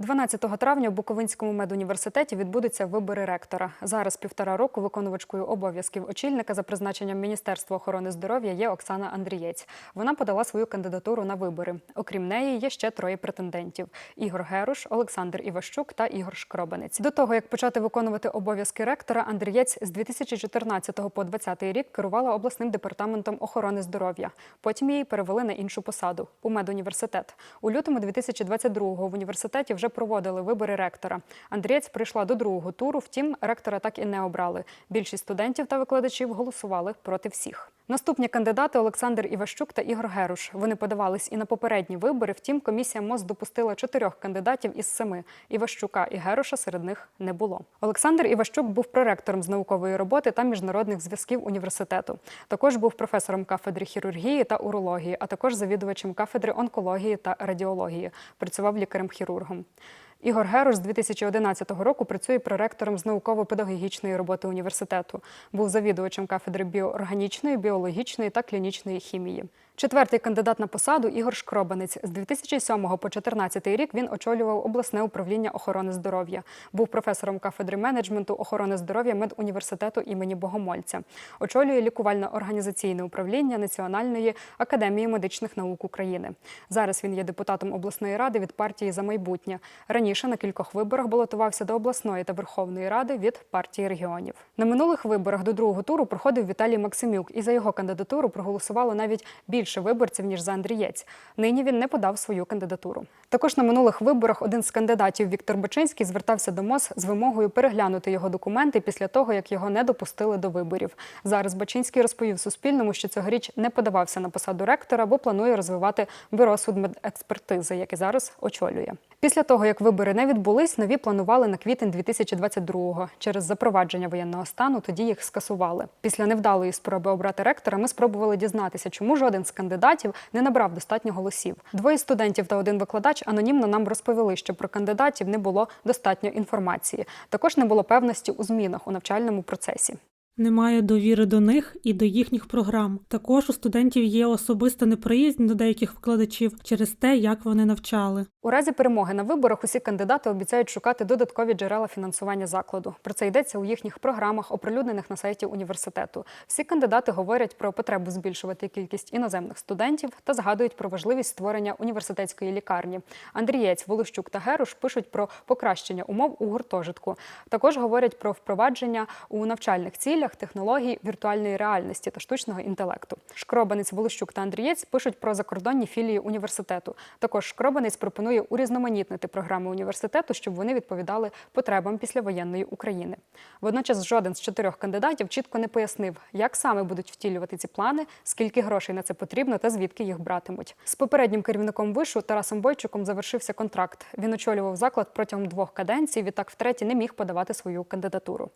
12 травня у Буковинському медуніверситеті відбудуться вибори ректора. Зараз півтора року виконувачкою обов'язків очільника за призначенням Міністерства охорони здоров'я є Оксана Андрієць. Вона подала свою кандидатуру на вибори. Окрім неї, є ще троє претендентів: Ігор Геруш, Олександр Іващук та Ігор Шкробанець. До того як почати виконувати обов'язки ректора, Андрієць з 2014 по 2020 рік керувала обласним департаментом охорони здоров'я. Потім її перевели на іншу посаду у медуніверситет. У лютому 2022-го в університеті вже проводили вибори ректора. Андрієць прийшла до другого туру, втім, ректора так і не обрали. Більшість студентів та викладачів голосували проти всіх. Наступні кандидати Олександр Іващук та Ігор Геруш. Вони подавались і на попередні вибори. Втім, комісія МОЗ допустила чотирьох кандидатів із семи. Іващука і Геруша серед них не було. Олександр Іващук був проректором з наукової роботи та міжнародних зв'язків університету. Також був професором кафедри хірургії та урології, а також завідувачем кафедри онкології та радіології. Працював лікарем-хірургом. Ігор Геруш з 2011 року працює проректором з науково-педагогічної роботи університету. Був завідувачем кафедри біоорганічної, біологічної та клінічної хімії. Четвертий кандидат на посаду Ігор Шкробанець. З 2007 по 2014 рік він очолював обласне управління охорони здоров'я. Був професором кафедри менеджменту охорони здоров'я медуніверситету імені Богомольця. Очолює лікувально-організаційне управління Національної академії медичних наук України. Зараз він є депутатом обласної ради від партії за майбутнє. Раніше на кількох виборах балотувався до обласної та Верховної Ради від партії регіонів. На минулих виборах до другого туру проходив Віталій Максимюк, і за його кандидатуру проголосувало навіть більше виборців ніж за Андрієць. Нині він не подав свою кандидатуру. Також на минулих виборах один з кандидатів Віктор Бачинський звертався до МОЗ з вимогою переглянути його документи після того, як його не допустили до виборів. Зараз Бачинський розповів Суспільному, що цьогоріч не подавався на посаду ректора, бо планує розвивати бюро судмедекспертизи, яке зараз очолює. Після того, як вибори не відбулись, нові планували на квітень 2022-го. Через запровадження воєнного стану тоді їх скасували. Після невдалої спроби обрати ректора ми спробували дізнатися, чому жоден з кандидатів не набрав достатньо голосів. Двоє студентів та один викладач анонімно нам розповіли, що про кандидатів не було достатньо інформації. Також не було певності у змінах у навчальному процесі. Немає довіри до них і до їхніх програм. Також у студентів є особиста неприязнь до деяких викладачів через те, як вони навчали. У разі перемоги на виборах усі кандидати обіцяють шукати додаткові джерела фінансування закладу. Про це йдеться у їхніх програмах, оприлюднених на сайті університету. Всі кандидати говорять про потребу збільшувати кількість іноземних студентів та згадують про важливість створення університетської лікарні. Андрієць, Волощук та Геруш пишуть про покращення умов у гуртожитку. Також говорять про впровадження у навчальних цілях технологій віртуальної реальності та штучного інтелекту. Шкробанець, Волощук та Андрієць пишуть про закордонні філії університету. Також Шкробанець пропонує урізноманітнити програми університету, щоб вони відповідали потребам післявоєнної України. Водночас жоден з чотирьох кандидатів чітко не пояснив, як саме будуть втілювати ці плани, скільки грошей на це потрібно та звідки їх братимуть. З попереднім керівником вишу Тарасом Бойчуком завершився контракт. Він очолював заклад протягом двох каденцій. Відтак, втретє, не міг подавати свою кандидатуру.